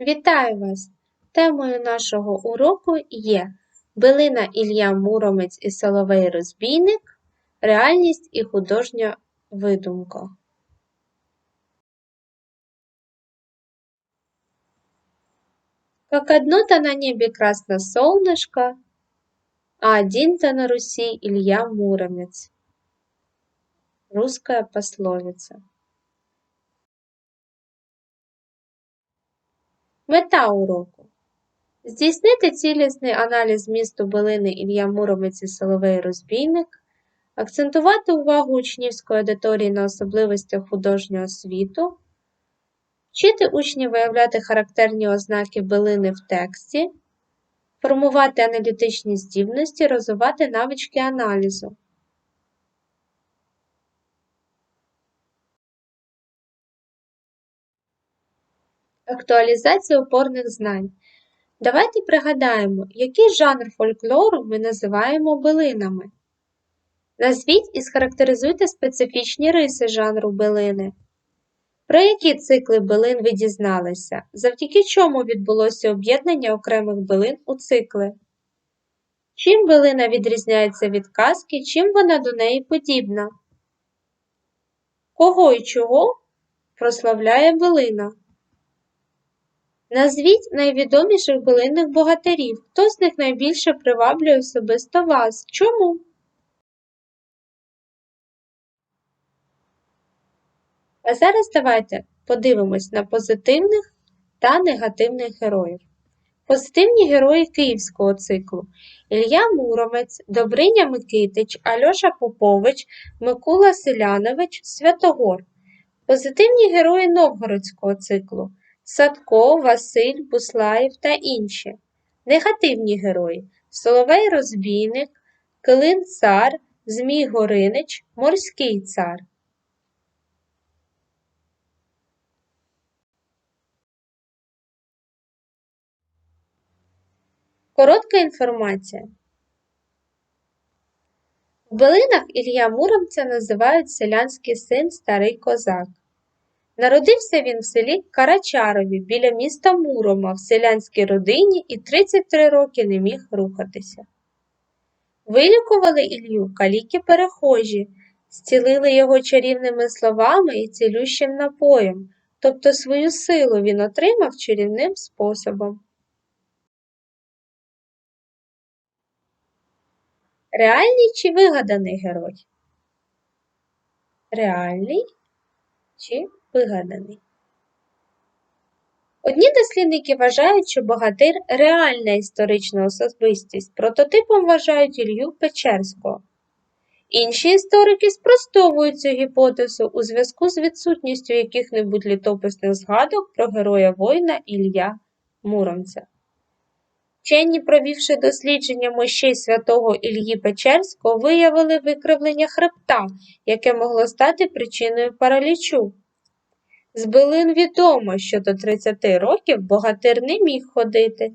Вітаю вас! Темою нашого уроку є Билина Ілля Муромець і Соловей Розбійник, реальність і художня видумка. Как одно-то на небе красно солнышко, а один-то на Руси Илья Муромец. Русская пословица. Мета уроку. Здійснити цілісний аналіз змісту билини Ілля Муромець і Соловей Розбійник, акцентувати увагу учнівської аудиторії на особливостях художнього світу, вчити учнів виявляти характерні ознаки билини в тексті, формувати аналітичні здібності, розвивати навички аналізу. Актуалізація опорних знань. Давайте пригадаємо, який жанр фольклору ми називаємо билинами. Назвіть і схарактеризуйте специфічні риси жанру билини. Про які цикли билин ви дізналися, завдяки чому відбулося об'єднання окремих билин у цикли? Чим билина відрізняється від казки, чим вона до неї подібна? Кого і чого прославляє билина? Назвіть найвідоміших билинних богатирів. Хто з них найбільше приваблює особисто вас? Чому? А зараз давайте подивимось на позитивних та негативних героїв. Позитивні герої київського циклу Ілля Муромець, Добриня Микитич, Альоша Попович, Микола Селянович, Святогор. Позитивні герої Новгородського циклу Садко, Василь, Буслаєв та інші. Негативні герої Соловей Розбійник, Килин Цар, Змій Горинич, Морський цар. Коротка інформація. В билинах Ілля Муромця називають селянський син Старий Козак. Народився він в селі Карачарові біля міста Мурома в селянській родині і 33 роки не міг рухатися. Вилікували Ілью каліки перехожі, зцілили його чарівними словами і цілющим напоєм, тобто свою силу він отримав чарівним способом. Реальний чи вигаданий герой? Реальний чи вигаданий? Одні дослідники вважають, що богатир реальна історична особистість, прототипом вважають Ілью Печерського. Інші історики спростовують цю гіпотезу у зв'язку з відсутністю яких-небудь літописних згадок про героя воїна Ілля Муромця. Вчені, провівши дослідження мощей святого Ільї Печерського, виявили викривлення хребта, яке могло стати причиною паралічу. З билин відомо, що до 30 років богатир не міг ходити.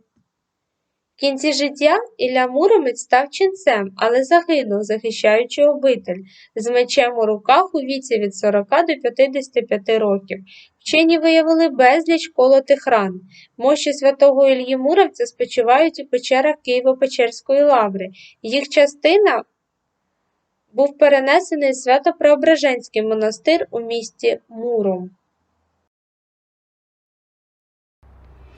В кінці життя Ілля Муромець став ченцем, але загинув, захищаючи обитель, з мечем у руках у віці від 40 до 55 років. Вчені виявили безліч колотих ран. Мощі святого Ільї Муромця спочивають у печерах Києво-Печерської лаври. Їх частина був перенесений в Свято-Преображенський монастир у місті Муром.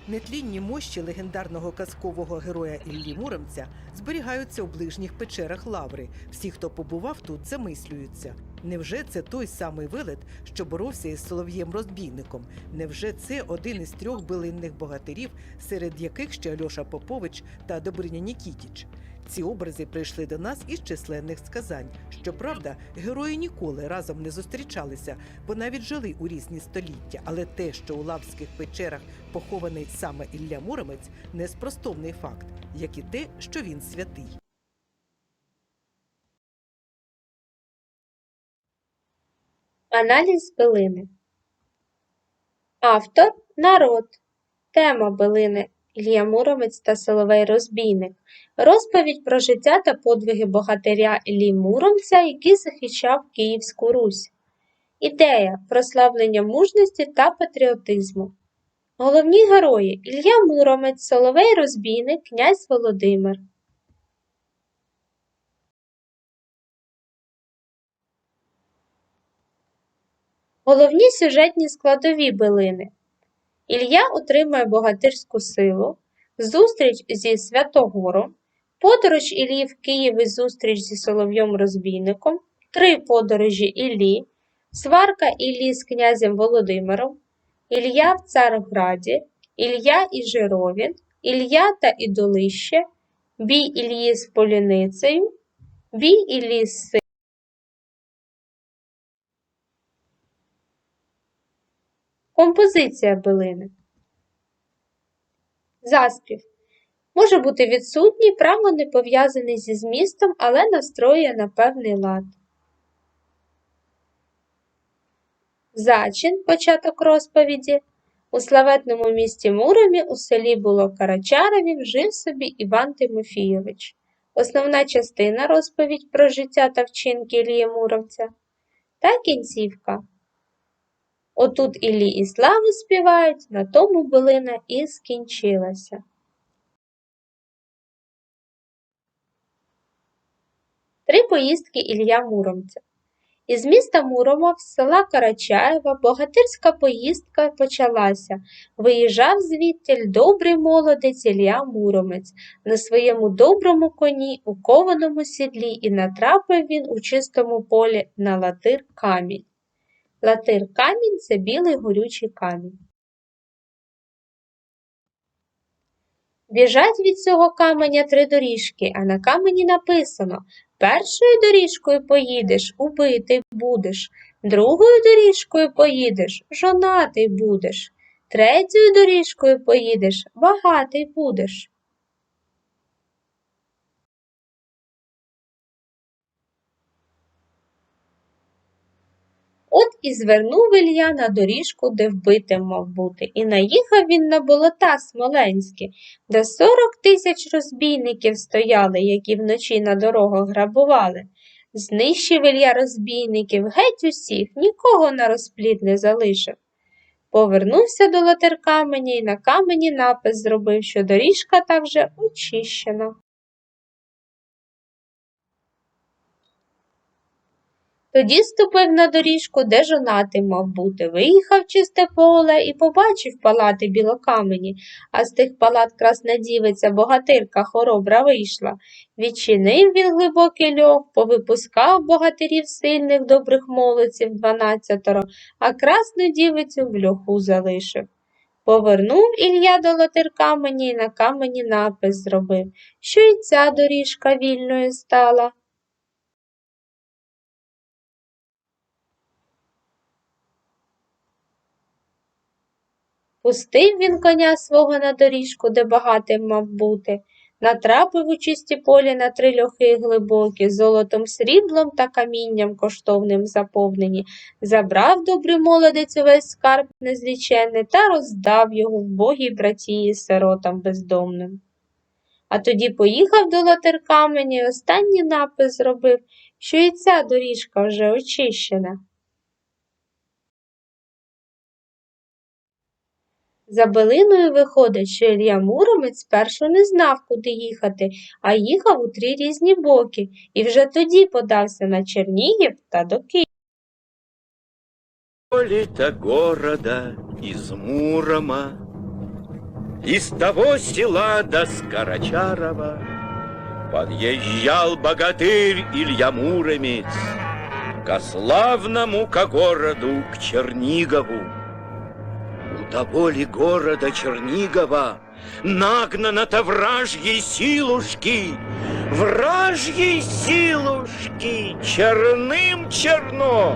Нетлінні мощі легендарного казкового героя Іллі Муромця зберігаються у ближніх печерах Лаври. Всі, хто побував тут, замислюються. Невже це той самий вилет, що боровся із солов'єм розбійником? Невже це один із трьох билинних богатирів, серед яких ще Альоша Попович та Добриня Нікітіч? Ці образи прийшли до нас із численних сказань. Щоправда, герої ніколи разом не зустрічалися, бо навіть жили у різні століття. Але те, що у лавських печерах похований саме Ілля Муромець, неспростовний факт, як і те, що він святий. Аналіз билини. Автор народ. Тема билини Ілля Муромець та Соловей Розбійник. Розповідь про життя та подвиги богатиря Іллі Муромця, який захищав Київську Русь. Ідея прославлення мужності та патріотизму. Головні герої Ілля Муромець, Соловей Розбійник, князь Володимир. Головні сюжетні складові билини. Ілля отримує богатирську силу, зустріч зі Святогором, подорож Іллі в Київ і зустріч зі Соловйом-розбійником, три подорожі Іллі, сварка Іллі з князем Володимиром, Ілля в Царграді, Ілля і Жировін, Ілля та Ідолище, бій Іллі з Поліницею, бій Іллі з Композиція билини. Заспів. Може бути відсутній, право не пов'язаний зі змістом, але настроює на певний лад. Зачин, початок розповіді. У славетному місті Муромі у селі було Карачаровів, жив собі Іван Тимофійович. Основна частина розповідь про життя та вчинки Ілії Муромця. Та кінцівка. Отут Іллі і славу співають, на тому билина і скінчилася. Три поїздки Ілля Муромця. Із міста Муромов, з села Карачаєва, богатирська поїздка почалася. Виїжджав звідтіль добрий молодець Ілля Муромець на своєму доброму коні у кованому сідлі і натрапив він у чистому полі на латир камінь. Латир камінь це білий горючий камінь. Біжать від цього каменя три доріжки, а на камені написано Першою доріжкою поїдеш, убитий будеш, другою доріжкою поїдеш, жонатий будеш, третьою доріжкою поїдеш, багатий будеш. І звернув Ілля на доріжку, де вбитим мав бути, і наїхав він на болота смоленські, де сорок тисяч розбійників стояли, які вночі на дорогах грабували. Знищив Ілля розбійників геть усіх, нікого на розплід не залишив. Повернувся до латер каменя і на камені напис зробив, що доріжка та вже очищена. Тоді ступив на доріжку, де жонатий мав бути. Виїхав чисте поле і побачив палати білокамені, а з тих палат красна дівиця, богатирка хоробра вийшла. Відчинив він глибокий льох, повипускав богатирів сильних добрих молодців дванадцятеро, а красну дівицю в льоху залишив. Повернув Ілля до латир камені і на камені напис зробив, що й ця доріжка вільною стала. Пустив він коня свого на доріжку, де багатим мав бути, натрапив у чисті полі на три льохи глибокі, золотом, сріблом та камінням коштовним заповнені, забрав добрий молодець увесь скарб незліченний та роздав його вбогій братії сиротам бездомним. А тоді поїхав до латеркамені і останній напис зробив, що і ця доріжка вже очищена. За билиною виходить, що Ілля Муромець спершу не знав, куди їхати, а їхав у три різні боки, і вже тоді подався на Чернігів та до Києва. Поле-то города из Мурома, Из того села до Скорочарова Подъезжал богатырь Илья Муромец Ко славному ко городу, к Чернигову. У воли города Чернигова Нагнано-то вражьей силушки, Вражьей силушки, черным черно.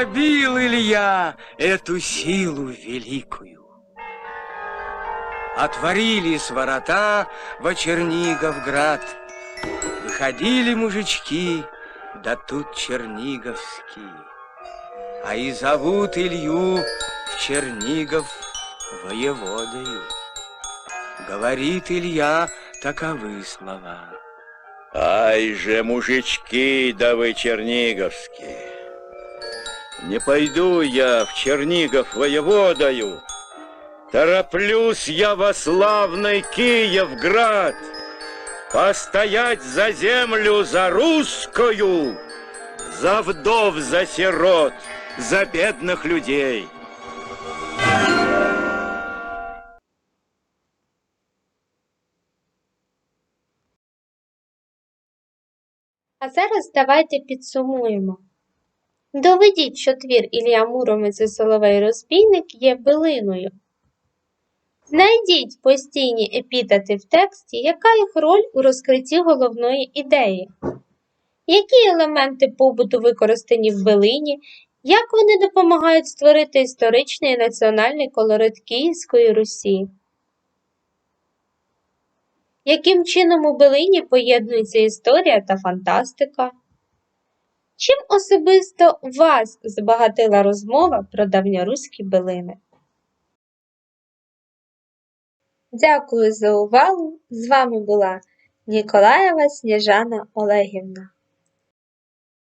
Побил Илья эту силу великую. Отворились ворота во Черниговград. Выходили мужички, да тут черниговские. А и зовут Илью в Чернигов воеводою. Говорит Илья таковы слова. Ай же, мужички, да вы черниговские! Не пойду я в Чернигов воеводою, Тороплюсь я во славный Киевград, Постоять за землю, за русскую, За вдов, за сирот, за бедных людей. А зараз давайте підсумуємо. Доведіть, що твір Ілля Муромець і Соловей Розбійник є билиною. Знайдіть постійні епітети в тексті, яка їх роль у розкритті головної ідеї. Які елементи побуту використані в билині, як вони допомагають створити історичний і національний колорит Київської Русі? Яким чином у билині поєднується історія та фантастика? Чим особисто вас збагатила розмова про давньоруські билини? Дякую за увагу! З вами була Ніколаєва Сніжана Олегівна.